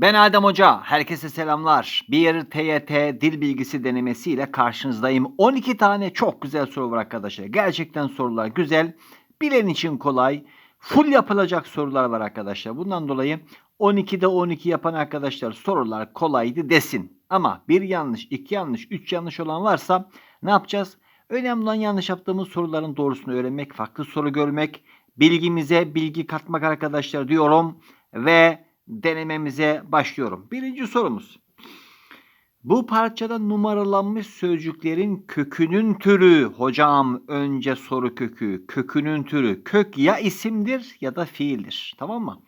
Ben Adem Hoca. Herkese selamlar. Bir TYT dil bilgisi denemesiyle karşınızdayım. 12 tane çok güzel soru var arkadaşlar. Gerçekten sorular güzel. Bilen için kolay. Full yapılacak sorular var arkadaşlar. Bundan dolayı 12'de 12 yapan arkadaşlar sorular kolaydı desin. Ama bir yanlış, iki yanlış, üç yanlış olan varsa ne yapacağız? Önemli olan yanlış yaptığımız soruların doğrusunu öğrenmek, farklı soru görmek, bilgimize bilgi katmak arkadaşlar diyorum ve denememize başlıyorum. Birinci sorumuz. Bu parçada numaralanmış sözcüklerin kökünün türü. Hocam önce soru kökü. Kökünün türü. Kök ya isimdir ya da fiildir. Tamam mı?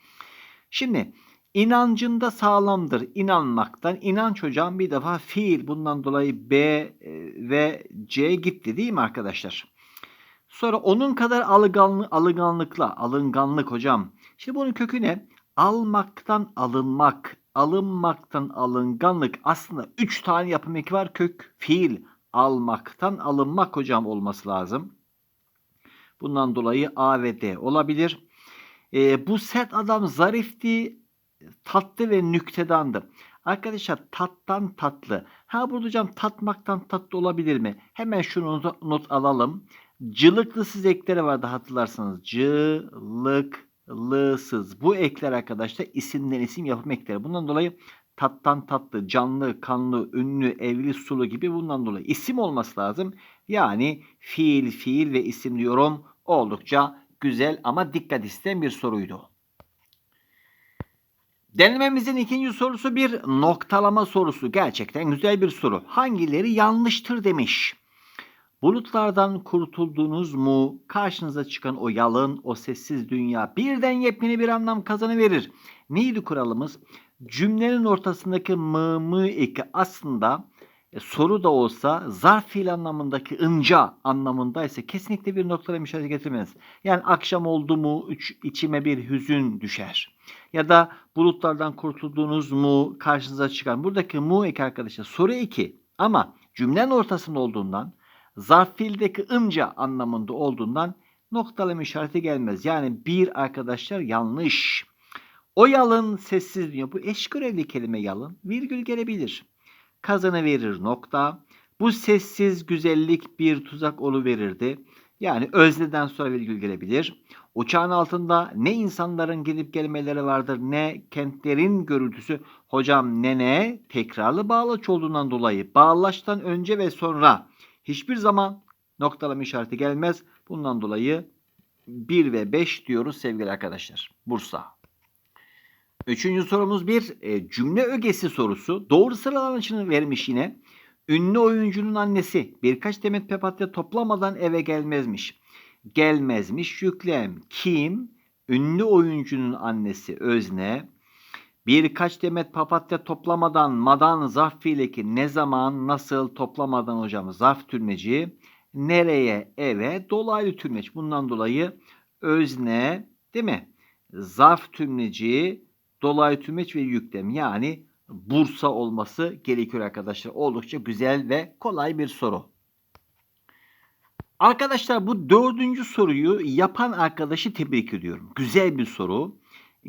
Şimdi inancında sağlamdır. İnanmaktan. inanç hocam bir defa fiil. Bundan dolayı B ve C gitti değil mi arkadaşlar? Sonra onun kadar alınganlı, alınganlıkla. Alınganlık hocam. Şimdi bunun kökü ne? Almaktan alınmak, alınmaktan alınganlık aslında 3 tane yapım eki var kök fiil almaktan alınmak hocam olması lazım. Bundan dolayı A ve D olabilir. E, bu sert adam zarifti, tatlı ve nüktedandı. Arkadaşlar tattan tatlı. Ha burada hocam tatmaktan tatlı olabilir mi? Hemen şunu not alalım. Cılıklısız ekleri vardı hatırlarsanız. Cılık lısız. Bu ekler arkadaşlar isimden isim yapım ekleri. Bundan dolayı tattan tatlı, canlı, kanlı, ünlü, evli, sulu gibi bundan dolayı isim olması lazım. Yani fiil, fiil ve isim diyorum. Oldukça güzel ama dikkat isteyen bir soruydu. Denememizin ikinci sorusu bir noktalama sorusu. Gerçekten güzel bir soru. Hangileri yanlıştır demiş. Bulutlardan kurtuldunuz mu? Karşınıza çıkan o yalın, o sessiz dünya birden yepyeni bir anlam kazanıverir. Neydi kuralımız? Cümlenin ortasındaki mı mı eki aslında e, soru da olsa zarf fiil anlamındaki ınca anlamında ise kesinlikle bir noktalama işareti getirmez. Yani akşam oldu mu üç, içime bir hüzün düşer. Ya da bulutlardan kurtuldunuz mu karşınıza çıkan. Buradaki mu eki arkadaşlar soru eki ama cümlenin ortasında olduğundan zarf fiildeki ınca anlamında olduğundan noktalama işareti gelmez. Yani bir arkadaşlar yanlış. O yalın sessiz diyor. Bu eş görevli kelime yalın. Virgül gelebilir. Kazanı verir nokta. Bu sessiz güzellik bir tuzak olu verirdi. Yani özneden sonra virgül gelebilir. Uçağın altında ne insanların gidip gelmeleri vardır ne kentlerin görüntüsü. Hocam ne ne tekrarlı bağlaç olduğundan dolayı bağlaçtan önce ve sonra hiçbir zaman noktalama işareti gelmez. Bundan dolayı 1 ve 5 diyoruz sevgili arkadaşlar. Bursa. Üçüncü sorumuz bir e, cümle ögesi sorusu. Doğru sıralanışını vermiş yine. Ünlü oyuncunun annesi birkaç demet papatya toplamadan eve gelmezmiş. Gelmezmiş yüklem. Kim? Ünlü oyuncunun annesi özne. Birkaç demet papatya toplamadan madan zarf fiileki ne zaman nasıl toplamadan hocam zarf türmeci nereye eve dolaylı türmeç. Bundan dolayı özne değil mi? Zarf tümleci dolaylı tümleç ve yüklem yani Bursa olması gerekiyor arkadaşlar. Oldukça güzel ve kolay bir soru. Arkadaşlar bu dördüncü soruyu yapan arkadaşı tebrik ediyorum. Güzel bir soru.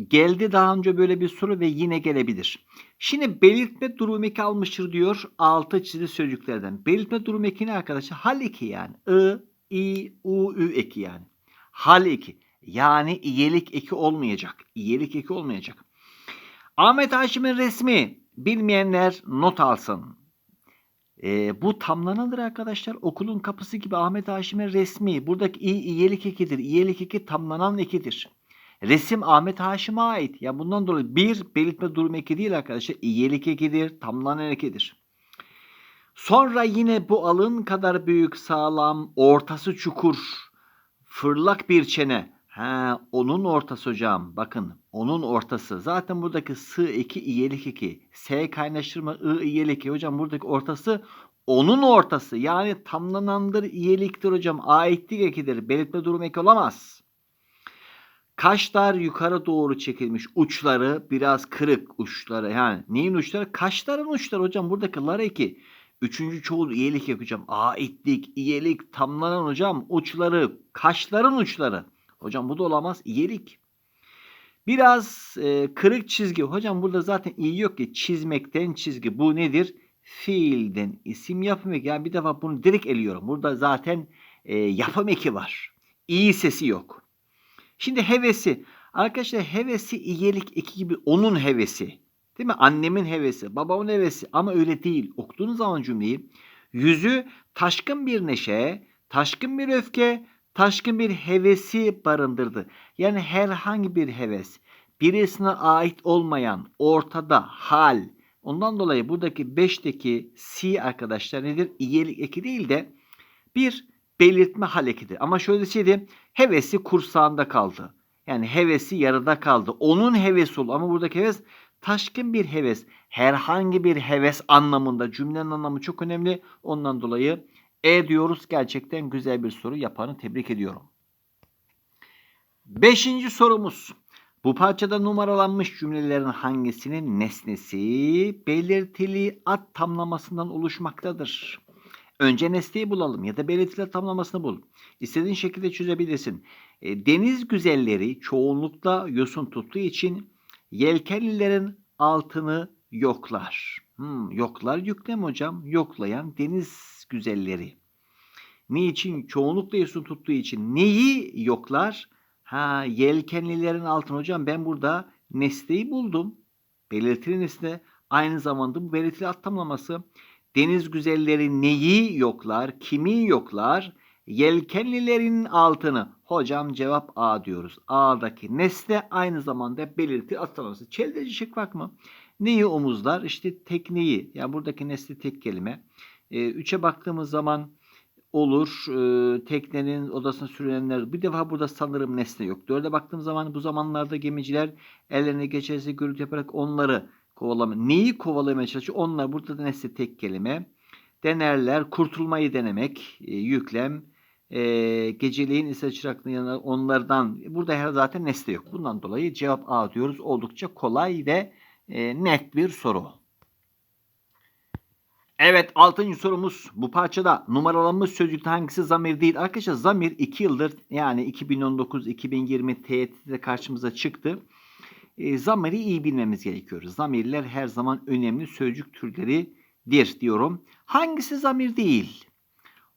Geldi daha önce böyle bir soru ve yine gelebilir. Şimdi belirtme durum eki almıştır diyor altı çizili sözcüklerden. Belirtme durum eki ne arkadaşlar? Hal eki yani. I, i, u, ü eki yani. Hal eki. Yani iyelik eki olmayacak. İyelik eki olmayacak. Ahmet Haşim'in resmi bilmeyenler not alsın. E, bu tamlanandır arkadaşlar. Okulun kapısı gibi Ahmet Haşim'in resmi. Buradaki i, iyelik ekidir. İyelik eki tamlanan ekidir. Resim Ahmet Haşim'e ait. Ya bundan dolayı bir belirtme durum eki değil arkadaşlar. İyelik ekidir, tamlanan ekidir. Sonra yine bu alın kadar büyük sağlam, ortası çukur, fırlak bir çene. Ha, onun ortası hocam. Bakın onun ortası. Zaten buradaki sı eki iyelik eki. S kaynaştırma ı iyelik eki. Hocam buradaki ortası onun ortası. Yani tamlanandır iyeliktir hocam. Aitlik ekidir. Belirtme durum eki olamaz. Kaşlar yukarı doğru çekilmiş. Uçları biraz kırık uçları. Yani neyin uçları? Kaşların uçları hocam. Buradaki lar eki. Üçüncü çoğul iyilik yapacağım. Aitlik, iyilik, tamlanan hocam. Uçları, kaşların uçları. Hocam bu da olamaz. İyilik. Biraz e, kırık çizgi. Hocam burada zaten iyi yok ki çizmekten çizgi. Bu nedir? Fiilden isim yapım eki. Yani bir defa bunu direkt eliyorum. Burada zaten e, yapım eki var. İyi sesi yok. Şimdi hevesi. Arkadaşlar hevesi iyilik eki gibi onun hevesi. Değil mi? Annemin hevesi, babamın hevesi ama öyle değil. Okuduğunuz zaman cümleyi yüzü taşkın bir neşe, taşkın bir öfke, taşkın bir hevesi barındırdı. Yani herhangi bir heves, birisine ait olmayan, ortada, hal. Ondan dolayı buradaki 5'teki si arkadaşlar nedir? İyilik eki değil de bir belirtme hal ekidir. Ama şöyle deseydim hevesi kursağında kaldı. Yani hevesi yarıda kaldı. Onun hevesi oldu. Ama buradaki heves taşkın bir heves. Herhangi bir heves anlamında. Cümlenin anlamı çok önemli. Ondan dolayı E diyoruz. Gerçekten güzel bir soru. Yapanı tebrik ediyorum. Beşinci sorumuz. Bu parçada numaralanmış cümlelerin hangisinin nesnesi belirtili ad tamlamasından oluşmaktadır? Önce nesneyi bulalım ya da belirtili ad tamlamasını bul. İstediğin şekilde çözebilirsin. E, deniz güzelleri çoğunlukla yosun tuttuğu için yelkenlilerin altını yoklar. Hmm, yoklar yüklem hocam. Yoklayan deniz güzelleri. Niçin? Çoğunlukla yosun tuttuğu için. Neyi yoklar? Ha, yelkenlilerin altını hocam ben burada nesneyi buldum. Belirtili nesne aynı zamanda bu belirtili ad tamlaması. Deniz güzelleri neyi yoklar? Kimi yoklar? Yelkenlilerin altını. Hocam cevap A diyoruz. A'daki nesne aynı zamanda belirti atlaması. Çeldeci şık bak mı? Neyi omuzlar? İşte tekneyi. Yani buradaki nesne tek kelime. E, üçe baktığımız zaman olur. E, teknenin odasına sürülenler. Bir defa burada sanırım nesne yok. Dörde baktığım zaman bu zamanlarda gemiciler ellerine geçerse gürültü yaparak onları kovalama. Neyi kovalamaya çalışıyor? Onlar burada da nesne tek kelime. Denerler. Kurtulmayı denemek. E, yüklem e, geceliğin ise çıraklığın yanına onlardan burada her zaten nesne yok. Bundan dolayı cevap A diyoruz. Oldukça kolay ve e, net bir soru. Evet altıncı sorumuz bu parçada numaralanmış sözcükte hangisi zamir değil? Arkadaşlar zamir 2 yıldır yani 2019-2020 TYT'de karşımıza çıktı. Zamiri iyi bilmemiz gerekiyor. Zamirler her zaman önemli sözcük türleridir diyorum. Hangisi zamir değil?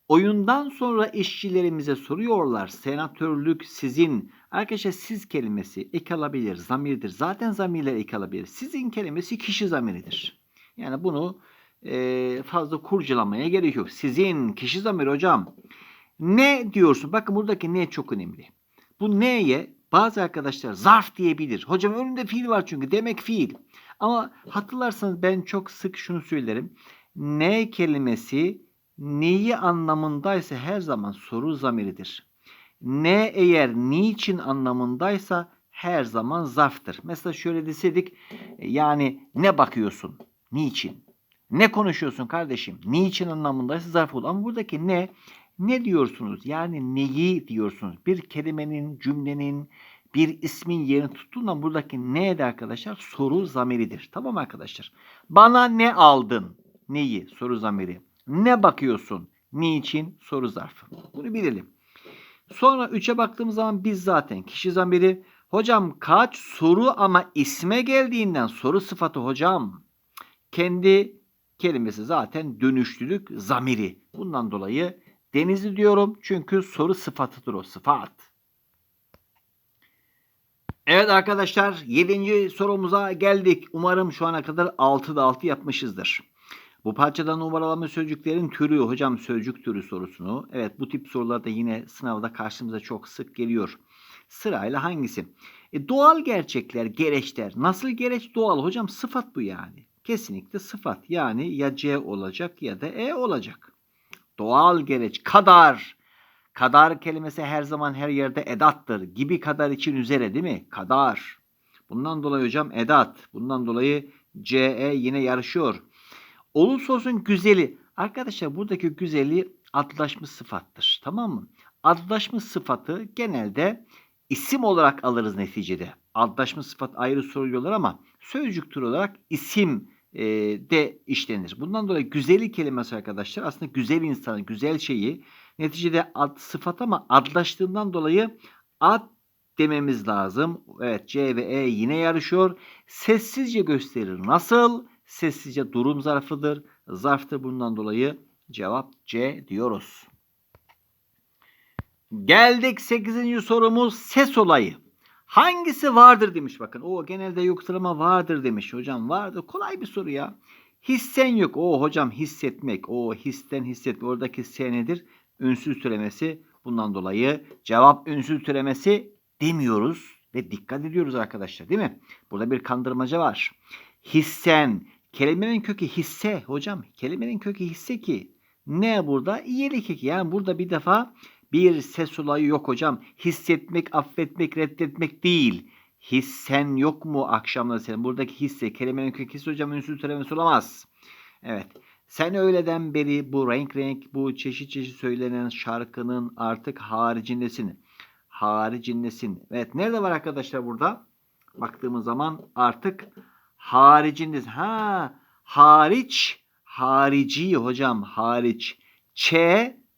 Oyundan sonra işçilerimize soruyorlar. Senatörlük sizin. Arkadaşlar siz kelimesi ek alabilir, zamirdir. Zaten zamirler ek alabilir. Sizin kelimesi kişi zamiridir. Yani bunu fazla kurcalamaya gerek yok. Sizin kişi zamiri hocam. Ne diyorsun? Bakın buradaki ne çok önemli. Bu neye bazı arkadaşlar zarf diyebilir. Hocam önünde fiil var çünkü demek fiil. Ama hatırlarsanız ben çok sık şunu söylerim. Ne kelimesi neyi anlamındaysa her zaman soru zamiridir. Ne eğer niçin anlamındaysa her zaman zarftır. Mesela şöyle deseydik yani ne bakıyorsun? Niçin? Ne konuşuyorsun kardeşim? Niçin anlamındaysa zarf olur. Ama buradaki ne? Ne diyorsunuz? Yani neyi diyorsunuz? Bir kelimenin, cümlenin, bir ismin yerini tuttuğunda buradaki ne de arkadaşlar soru zamiridir. Tamam arkadaşlar? Bana ne aldın? Neyi? Soru zamiri. Ne bakıyorsun? Niçin? Soru zarfı. Bunu bilelim. Sonra 3'e baktığımız zaman biz zaten kişi zamiri. Hocam kaç soru ama isme geldiğinden soru sıfatı hocam. Kendi kelimesi zaten dönüşlülük zamiri. Bundan dolayı denizli diyorum. Çünkü soru sıfatıdır o sıfat. Evet arkadaşlar 7. sorumuza geldik. Umarım şu ana kadar 6'da 6 yapmışızdır. Bu parçada numaralama sözcüklerin türü hocam sözcük türü sorusunu. Evet bu tip sorular da yine sınavda karşımıza çok sık geliyor. Sırayla hangisi? E, doğal gerçekler, gereçler. Nasıl gereç? Doğal hocam sıfat bu yani. Kesinlikle sıfat. Yani ya C olacak ya da E olacak. Doğal gereç kadar. Kadar kelimesi her zaman her yerde edattır. Gibi kadar için üzere değil mi? Kadar. Bundan dolayı hocam edat. Bundan dolayı CE yine yarışıyor. Olursa olsun güzeli. Arkadaşlar buradaki güzeli adlaşmış sıfattır. Tamam mı? Adlaşmış sıfatı genelde isim olarak alırız neticede. Adlaşmış sıfat ayrı soruluyorlar ama sözcük tür olarak isim e, de işlenir. Bundan dolayı güzeli kelimesi arkadaşlar aslında güzel insanı, güzel şeyi neticede ad sıfat ama adlaştığından dolayı ad dememiz lazım. Evet C ve E yine yarışıyor. Sessizce gösterir. Nasıl? Sessizce durum zarfıdır. Zarftır bundan dolayı cevap C diyoruz. Geldik 8. sorumuz ses olayı. Hangisi vardır demiş bakın. O genelde yoktur ama vardır demiş. Hocam vardır. Kolay bir soru ya. Hissen yok. O hocam hissetmek. O histen hissetmek. Oradaki S nedir? Ünsüz türemesi. Bundan dolayı cevap ünsüz türemesi demiyoruz ve dikkat ediyoruz arkadaşlar değil mi? Burada bir kandırmaca var. Hissen. Kelimenin kökü hisse hocam. Kelimenin kökü hisse ki. Ne burada? İyilik eki. Yani burada bir defa bir ses olayı yok hocam. Hissetmek, affetmek, reddetmek değil. Hissen yok mu akşamda senin? Buradaki hisse, kelimenin kökü hisse hocam ünsüz türemesi olamaz. Evet. Sen öğleden beri bu renk renk, bu çeşit çeşit söylenen şarkının artık haricindesin. Haricindesin. Evet. Nerede var arkadaşlar burada? Baktığımız zaman artık haricindesin. Ha, hariç, harici hocam, hariç. Ç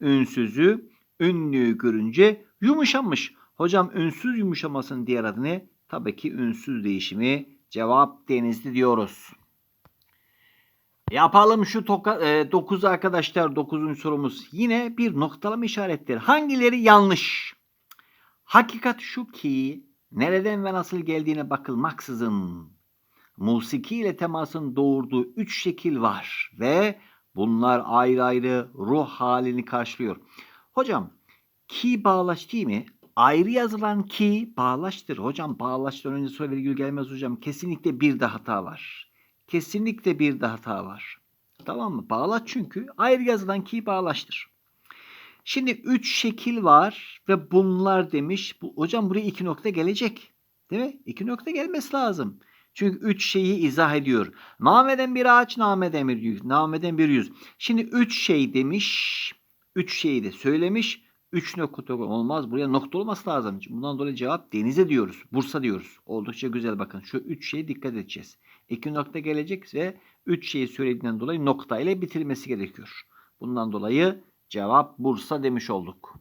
ünsüzü ünlüyü görünce yumuşamış. Hocam ünsüz yumuşamasının diğer adı ne? Tabii ki ünsüz değişimi. Cevap denizli diyoruz. Yapalım şu 9 e, arkadaşlar 9. sorumuz. Yine bir noktalama işaretleri. Hangileri yanlış? Hakikat şu ki nereden ve nasıl geldiğine bakılmaksızın musiki ile temasın doğurduğu üç şekil var ve bunlar ayrı ayrı ruh halini karşılıyor. Hocam ki bağlaç değil mi? Ayrı yazılan ki bağlaçtır. Hocam bağlaçtan önce soru virgül gelmez hocam. Kesinlikle bir de hata var. Kesinlikle bir de hata var. Tamam mı? Bağlaç çünkü ayrı yazılan ki bağlaçtır. Şimdi üç şekil var ve bunlar demiş. Bu, hocam buraya iki nokta gelecek. Değil mi? İki nokta gelmesi lazım. Çünkü üç şeyi izah ediyor. Nameden bir ağaç, nameden bir yüz. Nameden bir yüz. Şimdi üç şey demiş. Üç şeyi de söylemiş. Üç nokta olmaz. Buraya nokta olması lazım. Bundan dolayı cevap denize diyoruz. Bursa diyoruz. Oldukça güzel bakın. Şu üç şeye dikkat edeceğiz. İki nokta gelecek ve üç şeyi söylediğinden dolayı nokta ile bitirmesi gerekiyor. Bundan dolayı cevap Bursa demiş olduk.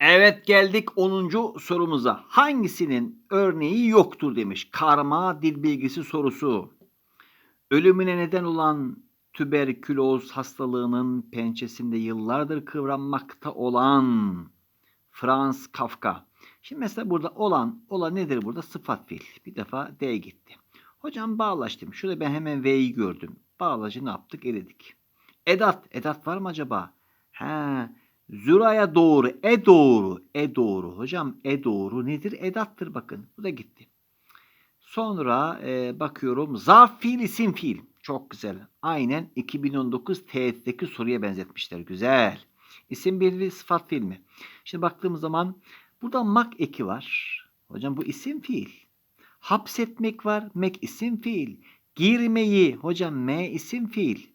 Evet geldik 10. sorumuza. Hangisinin örneği yoktur demiş. Karma dil bilgisi sorusu. Ölümüne neden olan tüberküloz hastalığının pençesinde yıllardır kıvranmakta olan Franz Kafka. Şimdi mesela burada olan, olan nedir burada? Sıfat fiil. Bir defa D gitti. Hocam bağlaştım. Şurada ben hemen V'yi gördüm. Bağlacı ne yaptık? Eledik. Edat. Edat var mı acaba? He. Züra'ya doğru. E doğru. E doğru. Hocam e doğru nedir? Edattır bakın. Bu da gitti. Sonra e, bakıyorum. Zarf fiil, isim fiil. Çok güzel. Aynen 2019 TET'deki soruya benzetmişler. Güzel. İsim bir sıfat fiil mi? Şimdi baktığımız zaman burada mak eki var. Hocam bu isim fiil. Hapsetmek var. Mek isim fiil. Girmeyi. Hocam me isim fiil.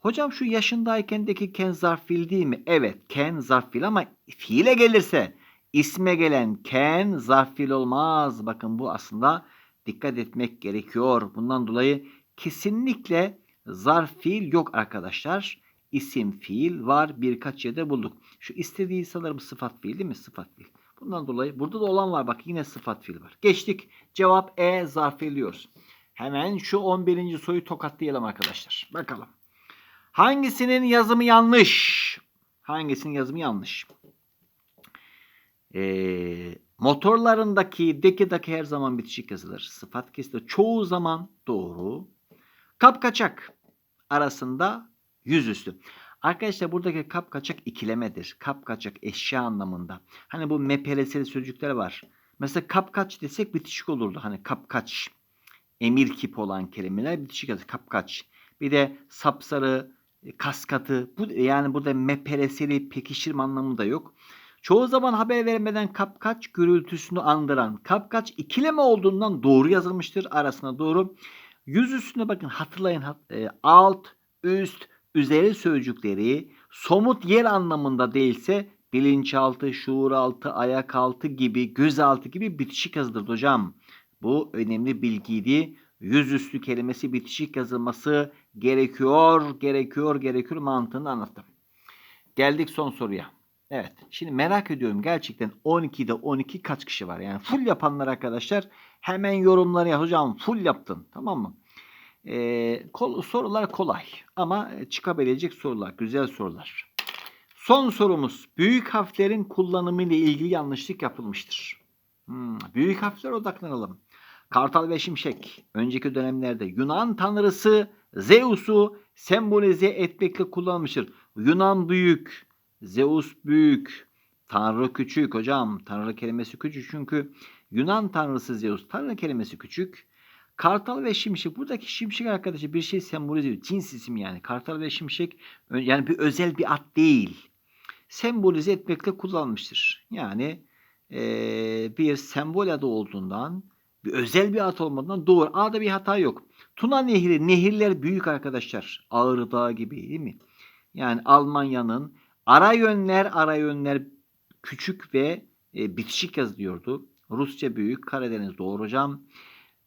Hocam şu yaşındaykendeki ken zarf fiil değil mi? Evet ken zarf fiil ama fiile gelirse isme gelen ken zarf fiil olmaz. Bakın bu aslında dikkat etmek gerekiyor. Bundan dolayı kesinlikle zarf fiil yok arkadaşlar. İsim fiil var birkaç yerde bulduk. Şu istediği sanırım sıfat fiil değil mi? Sıfat fiil. Bundan dolayı burada da olan var. Bak yine sıfat fiil var. Geçtik. Cevap E zarf fiil diyoruz. Hemen şu 11. soruyu tokatlayalım arkadaşlar. Bakalım. Hangisinin yazımı yanlış? Hangisinin yazımı yanlış? Ee, motorlarındaki dekidaki her zaman bitişik yazılır. Sıfat kesiti çoğu zaman doğru. Kapkaçak arasında yüzüstü. Arkadaşlar buradaki kapkaçak ikilemedir. Kapkaçak eşya anlamında. Hani bu mepereseli sözcükler var. Mesela kapkaç desek bitişik olurdu. Hani kapkaç. Emir kip olan kelimeler bitişik yazılır. Kapkaç. Bir de sapsarı, kaskatı. Bu, yani burada mepereseli pekiştirme anlamında yok. Çoğu zaman haber vermeden kapkaç gürültüsünü andıran kapkaç ikileme olduğundan doğru yazılmıştır. Arasına doğru. Yüz üstüne bakın hatırlayın e, alt, üst, üzeri sözcükleri somut yer anlamında değilse bilinçaltı, şuuraltı, ayak altı gibi, gözaltı gibi bitişik yazılır hocam. Bu önemli bilgiydi. Yüzüstü kelimesi bitişik yazılması gerekiyor, gerekiyor, gerekiyor mantığını anlattım. Geldik son soruya. Evet. Şimdi merak ediyorum gerçekten 12'de 12 kaç kişi var? Yani full yapanlar arkadaşlar hemen yorumları yaz. Hocam full yaptın. Tamam mı? Ee, kol- sorular kolay ama çıkabilecek sorular. Güzel sorular. Son sorumuz. Büyük harflerin kullanımı ile ilgili yanlışlık yapılmıştır. Hmm, büyük harfler odaklanalım. Kartal ve Şimşek önceki dönemlerde Yunan tanrısı Zeus'u sembolize etmekle kullanmıştır. Yunan büyük, Zeus büyük, Tanrı küçük hocam. Tanrı kelimesi küçük çünkü Yunan tanrısı Zeus. Tanrı kelimesi küçük. Kartal ve Şimşek. Buradaki Şimşek arkadaşı bir şey sembolize ediyor. Cins isim yani. Kartal ve Şimşek yani bir özel bir at değil. Sembolize etmekle kullanmıştır. Yani eee, bir sembol adı olduğundan bir özel bir at olmadığından doğru. A'da bir hata yok. Tuna Nehri, nehirler büyük arkadaşlar. Ağrı Dağı gibi değil mi? Yani Almanya'nın ara yönler, ara yönler küçük ve e, bitişik yazılıyordu. Rusça büyük, Karadeniz doğru hocam.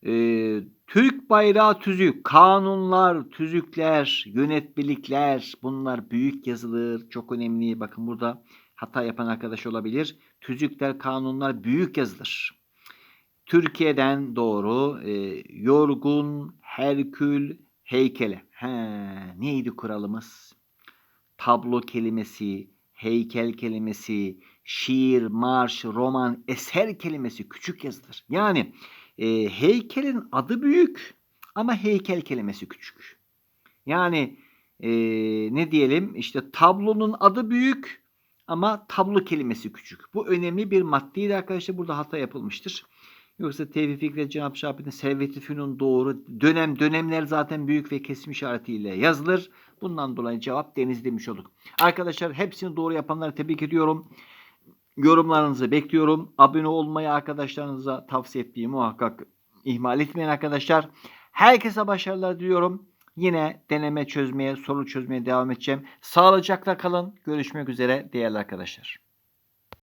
Ee, Türk bayrağı tüzük, kanunlar, tüzükler, yönetmelikler bunlar büyük yazılır. Çok önemli. Bakın burada hata yapan arkadaş olabilir. Tüzükler, kanunlar büyük yazılır. Türkiye'den doğru e, yorgun, herkül, heykele. He, neydi kuralımız? Tablo kelimesi, heykel kelimesi, şiir, marş, roman, eser kelimesi küçük yazılır. Yani e, heykelin adı büyük ama heykel kelimesi küçük. Yani e, ne diyelim işte tablonun adı büyük ama tablo kelimesi küçük. Bu önemli bir maddeydi arkadaşlar. Burada hata yapılmıştır. Yoksa Tevfik Fikret Cenab-ı Şahabet'in Servet-i Fünun doğru. Dönem dönemler zaten büyük ve kesim işaretiyle yazılır. Bundan dolayı cevap deniz demiş olduk. Arkadaşlar hepsini doğru yapanları tebrik ediyorum. Yorumlarınızı bekliyorum. Abone olmayı arkadaşlarınıza tavsiye etmeyi muhakkak ihmal etmeyin arkadaşlar. Herkese başarılar diliyorum. Yine deneme çözmeye, soru çözmeye devam edeceğim. Sağlıcakla kalın. Görüşmek üzere değerli arkadaşlar.